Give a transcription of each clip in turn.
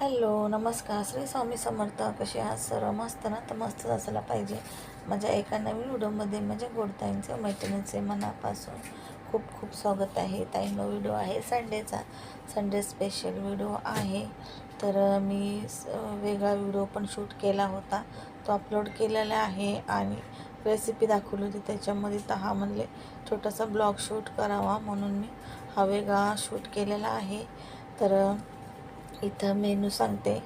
Hello नमस्कार. श्री स्वामी समर्थ कसे आहात? सर्व मस्त ना? तर मस्तच असायला पाहिजे. माझ्या एका नवीन व्हिडिओमध्ये माझ्या गोडताईंचे मैत्रिणीचे मनापासून खूप खूप स्वागत आहे. ताईंनो व्हिडिओ आहे संडेचा. संडे स्पेशल व्हिडिओ आहे. तर मी स- वेगळा व्हिडिओ पण शूट केला होता. तो अपलोड केलेला आहे आणि रेसिपी दाखवली होती. त्याच्यामध्ये तर हा म्हणले छोटासा ब्लॉग शूट करावा म्हणून मी हा वेगळा शूट केलेला आहे. तर इथं मेनू सांगते.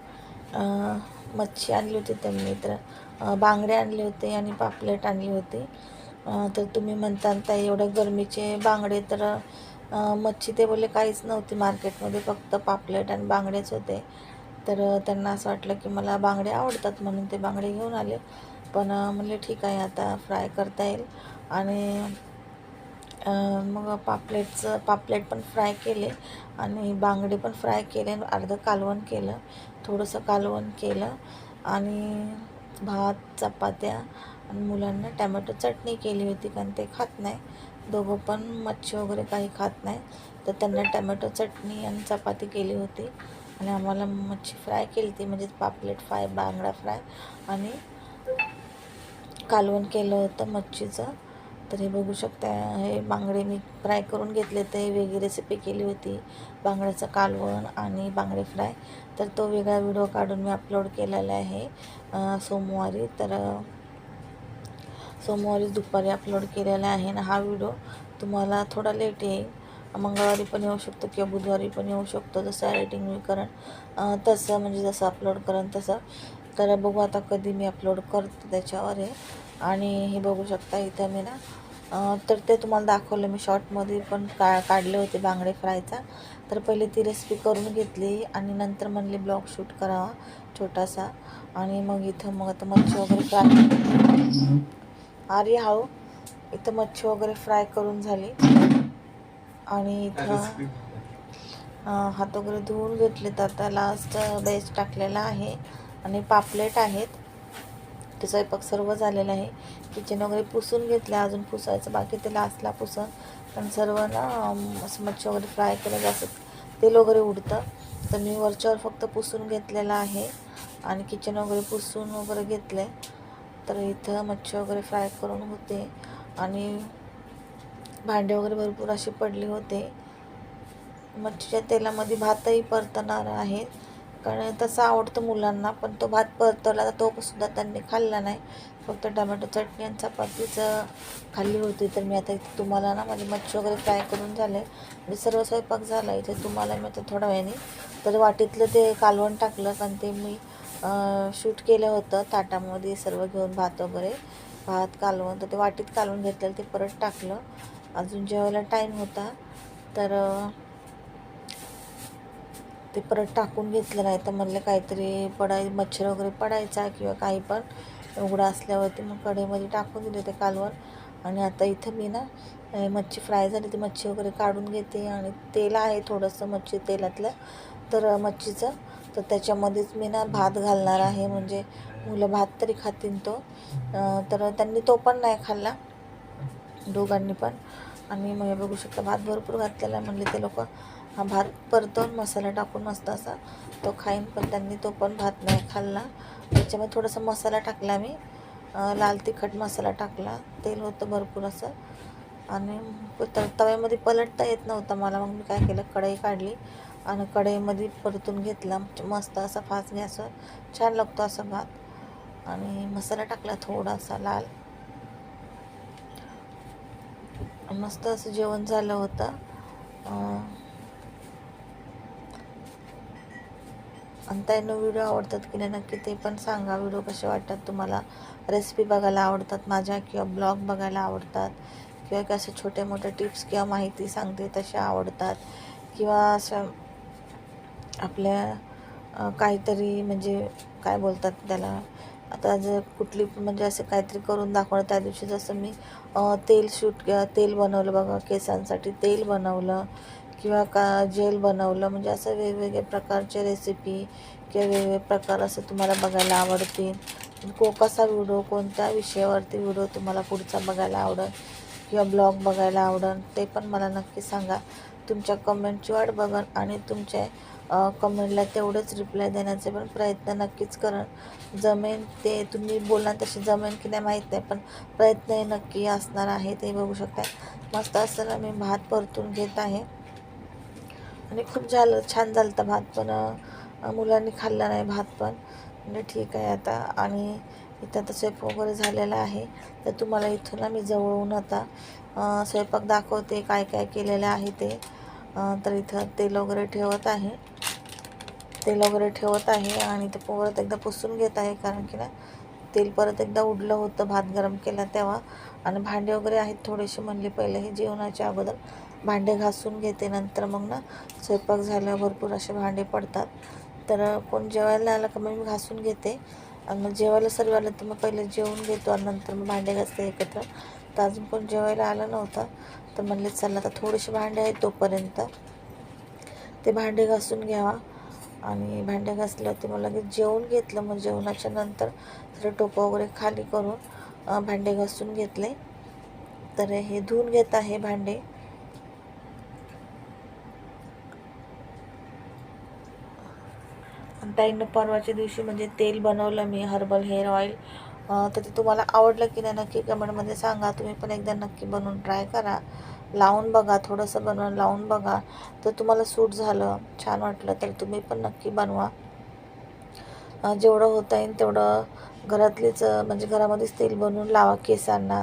मच्छी आणली होती त्यांनी तर बांगडे आणले होते आणि पापलेट आणली होती. तर तुम्ही म्हणता ताई एवढ्या गरमीचे बांगडे तर मच्छी ते बोलले काहीच नव्हती मार्केटमध्ये फक्त पापलेट आणि बांगडेच होते. तर त्यांना असं वाटलं की मला बांगडे आवडतात म्हणून ते बांगडे घेऊन आले. पण म्हणले ठीक आहे आता फ्राय करता येईल. आणि मग पापलेटचं पापलेट पण फ्राय केले आणि बांगडे पण फ्राय केले अर्धं कालवण केलं थोडंसं कालवण केलं आणि भात चपात्या आणि मुलांना टॅमॅटो चटणी केली होती कारण ते खात नाही. दोघं पण मच्छी वगैरे काही खात नाही. तर त्यांना टॅमॅटो चटणी आणि चपाती केली होती आणि आम्हाला मच्छी फ्राय केली ती म्हणजेच पापलेट फ्राय बांगडा फ्राय आणि कालवण केलं होतं मच्छीचं. तर हे बघू शकता हे बांगडे मी फ्राय करून घेतले ते वेगळी रेसिपी केली होती बांगड्याचं कालवण आणि बांगडे फ्राय तर तो वेगळा व्हिडिओ काढून मी अपलोड केलेला आहे सोमवारी. तर सोमवारी दुपारी अपलोड केलेला आहे ना हा व्हिडिओ तुम्हाला थोडा लेट येईल. मंगळवारी पण येऊ शकतो किंवा बुधवारी पण येऊ शकतो जसं एडिटिंग मी करण तसं म्हणजे जसं अपलोड करण तसं. तर बघू आता कधी मी अपलोड करतो त्याच्यावर आहे आणि हे बघू शकता इथं मी ना तर ते तुम्हाला दाखवलं मी शॉर्टमध्ये पण का काढले होते बांगडे फ्रायचा. तर पहिले ती रेसिपी करून घेतली आणि नंतर म्हणले ब्लॉग शूट करावा छोटासा. आणि मग इथं मग आता मच्छी वगैरे फ्राय आर्य हाऊ इथं मच्छी वगैरे फ्राय करून झाली. आणि इथं हात वगैरे धुवून घेतले तर आता लास्ट बेस्ट टाकलेला आहे. आणि पापलेट आहेत. ते स्वयंपाक सर्व झालेला आहे. किचन वगैरे पुसून घेतलं अजून पुसायचं बाकी ते लास्टला पुसून. पण सर्व ना असं मच्छी वगैरे फ्राय केलं जास्त तेल वगैरे उडतं. तर मी वरच्यावर फक्त पुसून घेतलेलं आहे. आणि किचन वगैरे पुसून वगैरे घेतलं आहे तर इथं मच्छी वगैरे फ्राय करून होते. आणि भांडे वगैरे भरपूर असे पडले होते. मच्छीच्या तेलामध्ये भातही परतणार आहेत. कारण तसा आवडतो मुलांना पण तो भात परतवला तर तो सुद्धा त्यांनी खाल्ला नाही. फक्त टमॅटो चटणी आणि चपातीचं खाल्ली होती. तर मी आता इथे तुम्हाला ना माझी मच्छी वगैरे फ्राय करून झाले. म्हणजे सर्व स्वयंपाक झाला. इथे तुम्हाला मी आता थोड्या वेळाने तर वाटीतलं ते कालवण टाकलं. कारण ते मी शूट केलं होतं. ताटामध्ये सर्व घेऊन भात वगैरे. भात कालवण. तर ते वाटीत कालवून घेतलेलं ते परत टाकलं. अजून जेवायला टाईम होता. तर ते परत टाकून घेतलं नाही तर म्हणलं काहीतरी पडाय मच्छर वगैरे पडायचा किंवा काही पण उघडा असल्यावरती मग कढईमध्ये टाकून दिले ते कालवण. आणि आता इथं मी ना मच्छी फ्राय झाली ती मच्छी वगैरे काढून घेते आणि तेल आहे थोडंसं मच्छी तेलातलं. तर मच्छीचं. तर त्याच्यामध्येच मी ना भात घालणार आहे. म्हणजे मुलं भात तरी खातील तो. तर त्यांनी तो पण नाही खाल्ला. दोघांनी पण. आणि मग हे बघू शकता भात भरपूर घातलेला आहे म्हणले ते लोक. हा भात परतवून मसाला टाकून मस्त असा तो खाईन पण त्यांनी तो पण भात नाही खाल्ला. त्याच्यामध्ये थोडासा मसाला टाकला मी. लाल तिखट मसाला टाकला. तेल होतं भरपूर असं. आणि त- तव्यामध्ये पलटता येत नव्हता मला. मग मी काय केलं कढई काढली आणि कढईमध्ये परतून घेतला. मस्त असा फास्ट गॅसवर छान लागतो असा भात. आणि मसाला टाकला थोडासा लाल. मस्त असं जेवण झालं होतं. आणि त्यांना व्हिडिओ आवडतात की नाही नक्की ते पण सांगा. व्हिडिओ कसे वाटतात तुम्हाला? रेसिपी बघायला आवडतात माझ्या किंवा ब्लॉग बघायला आवडतात. किंवा कसे छोटे मोठे टिप्स किंवा माहिती सांगते तशा आवडतात. किंवा असं आपल्या काहीतरी म्हणजे काय बोलतात त्याला? आता जर कुठली म्हणजे असं काहीतरी करून दाखवलं त्या दिवशी जसं मी तेल शूट तेल बनवलं बघा केसांसाठी तेल बनवलं किंवा का जेल बनवलं म्हणजे असं वेगवेगळे प्रकारचे रेसिपी किंवा वेगवेगळे प्रकार असं तुम्हाला बघायला आवडतील. को कसा व्हिडिओ कोणत्या विषयावरती व्हिडिओ तुम्हाला पुढचा बघायला आवडेल किंवा ब्लॉग बघायला आवडेल ते पण मला नक्की सांगा. तुमच्या कमेंटची वाट बघन आणि तुमच्या कमेंटला तेवढंच रिप्लाय देण्याचे पण प्रयत्न नक्कीच करण जमेन ते तुम्ही बोला तसे जमेन की नाही माहीत नाही पण प्रयत्न हे नक्की असणार आहे ते बघू शकता. मस्त असताना मी भात परतून घेत आहे. आणि खूप झालं छान झालं तर भात पण. मुलांनी खाल्ला नाही भात पण. म्हणजे ठीक आहे आता. आणि इथं आता स्वयंपाक वगैरे झालेला आहे. तर तुम्हाला इथून ना मी जवळून आता स्वयंपाक दाखवते काय काय केलेलं आहे ते. तर इथं तेल वगैरे ठेवत आहे. तेल वगैरे ठेवत आहे आणि ते परत एकदा पुसून घेत आहे कारण की ना तेल परत एकदा उडलं होतं भात गरम केला तेव्हा. आणि भांडे वगैरे आहेत थोडेसे म्हणले पहिले हे जेवणाच्या अगोदर भांडे घासून घेते. नंतर मग ना स्वयंपाक झाल्यावर भरपूर असे भांडे पडतात. तर कोण जेवायला आलं का मग मी घासून घेते. आणि मग जेवायला सर्व आलं तर मग पहिले जेवून घेतो आणि नंतर मग भांडे घासते एकत्र. तर अजून कोण जेवायला आलं नव्हतं तर म्हणले चला आता थोडेसे भांडे आहेत तोपर्यंत. ते भांडे घासून घ्यावा. आणि भांडे घासल्यावरती मग लगेच जेवून घेतलं. मग जेवणाच्या नंतर थोडं टोपं वगैरे खाली करून भांडे घासून घेतले. तर हे धुवून घेत आहे भांडे. आणि ताईंनं परवाच्या दिवशी म्हणजे तेल बनवलं मी हर्बल हेअर ऑइल. तर ते तुम्हाला आवडलं की नाही नक्की कमेंटमध्ये सांगा. तुम्ही पण एकदा नक्की बनवून ट्राय करा. लावून बघा थोडंसं बनवून लावून बघा. तर तुम्हाला सूट झालं छान वाटलं तर तुम्ही पण नक्की बनवा. जेवढं होता येईल तेवढं घरातलीच म्हणजे घरामध्येच तेल बनवून लावा केसांना.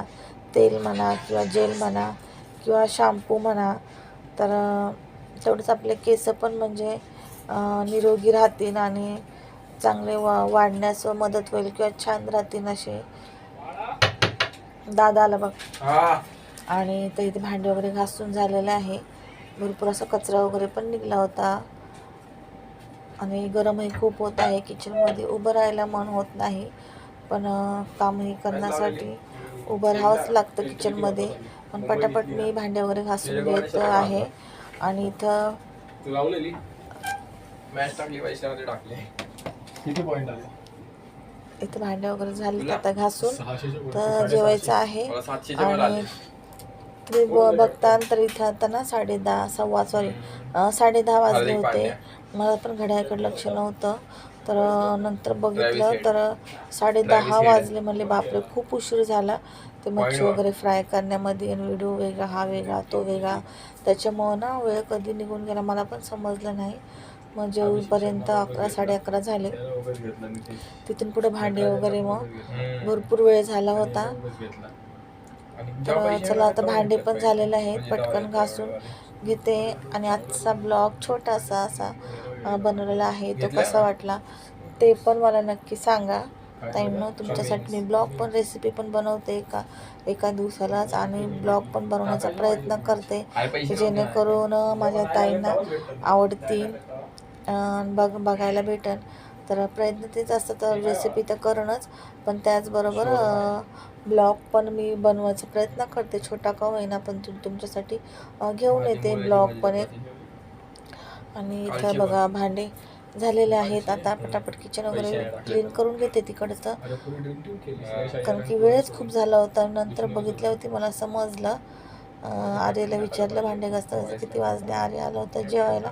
तेल म्हणा किंवा जेल म्हणा किंवा शॅम्पू म्हणा. तर तेवढंच आपले केस पण म्हणजे निरोगी राहतील आणि चांगले वा वाढण्यास मदत होईल किंवा छान राहतील असे. दादा आला बघ. आणि तर इथे भांडे वगैरे घासून झालेले आहे. भरपूर असा कचरा वगैरे पण निघला होता. आणि गरमही खूप होत आहे. किचनमध्ये उभं राहायला मन होत नाही. पण कामही करण्यासाठी उभं राहावंच लागतं किचनमध्ये. पण पटापट मी भांडे वगैरे घासून घेत आहे. आणि इथं तू लावलेली? मॅच टाकली पैशामध्ये टाकले. किती पॉईंट आले? इथं भांडे वगैरे झाले आता घासून. तर जेवायचं आहे. आणि आले. तुम्ही ब- बघता तर इथं आता ना साडे दहा सव्वा सॉरी साडे दहा वाजले होते. मला पण घड्याळकडे लक्ष नव्हतं. तर नंतर बघितलं तर साडे दहा. वाजले म्हणले बापरे खूप उशीर झाला. ते मच्छी वगैरे फ्राय करण्यामध्ये व्हिडिओ वेगळा हा वेगळा तो वेगळा. त्याच्यामुळं ना वेळ कधी निघून गेला मला पण समजलं नाही. मग जेवूपर्यंत अकरा साडे अकरा झाले. तिथून पुढे भांडे वगैरे मग. भरपूर वेळ झाला होता. तर चला आता भांडे पण झालेले आहेत म्हणजे पटकन घासून घेते. आणि आजचा ब्लॉग छोटासा असा बनवलेला आहे तो कसा? वाटला ते पण मला नक्की सांगा. ताईंनो तुमच्यासाठी मी ब्लॉग पण रेसिपी पण बनवते एका एका दिवसालाच आणि ब्लॉग पण बनवण्याचा प्रयत्न करते. जेणेकरून माझ्या ताईंना आवडतील. बघ बघायला भेटन. तर प्रयत्न तेच असतं तर रेसिपी तर करणंच पण त्याचबरोबर ब्लॉग पण मी बनवायचा प्रयत्न करते. छोटा का होईना पण तुम तुमच्यासाठी घेऊन येते ब्लॉग पण एक. आणि इथं बघा भांडे झालेले आहेत. आता पटापट किचन वगैरे क्लीन करून घेते तिकडचं. कारण की वेळच खूप झाला होता. नंतर बघितल्यावरती मला समजलं. आर्याला विचारलं भांडे घासता किती वाजले. आर्य आला होता जेवायला.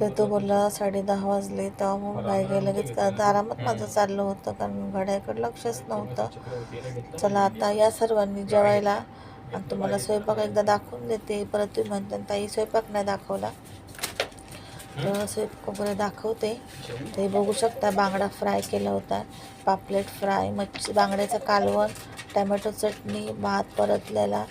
तर तो बोलला साडे दहा वाजले. तेव्हा मग गाय गाय लगेच का आरामात माझं चाललं होतं कारण घड्याकडे लक्षच नव्हतं. चला आता या सर्वांनी जेवायला. आणि तुम्हाला स्वयंपाक एकदा दाखवून देते. परत तुम्ही म्हणता ताई स्वयंपाक नाही दाखवला. तर स्वयंपाक वगैरे दाखवते. ते बघू शकता बांगडा फ्राय केला होता. पापलेट फ्राय मच्छी बांगड्याचं कालवण टमॅटो चटणी भात परतलेला.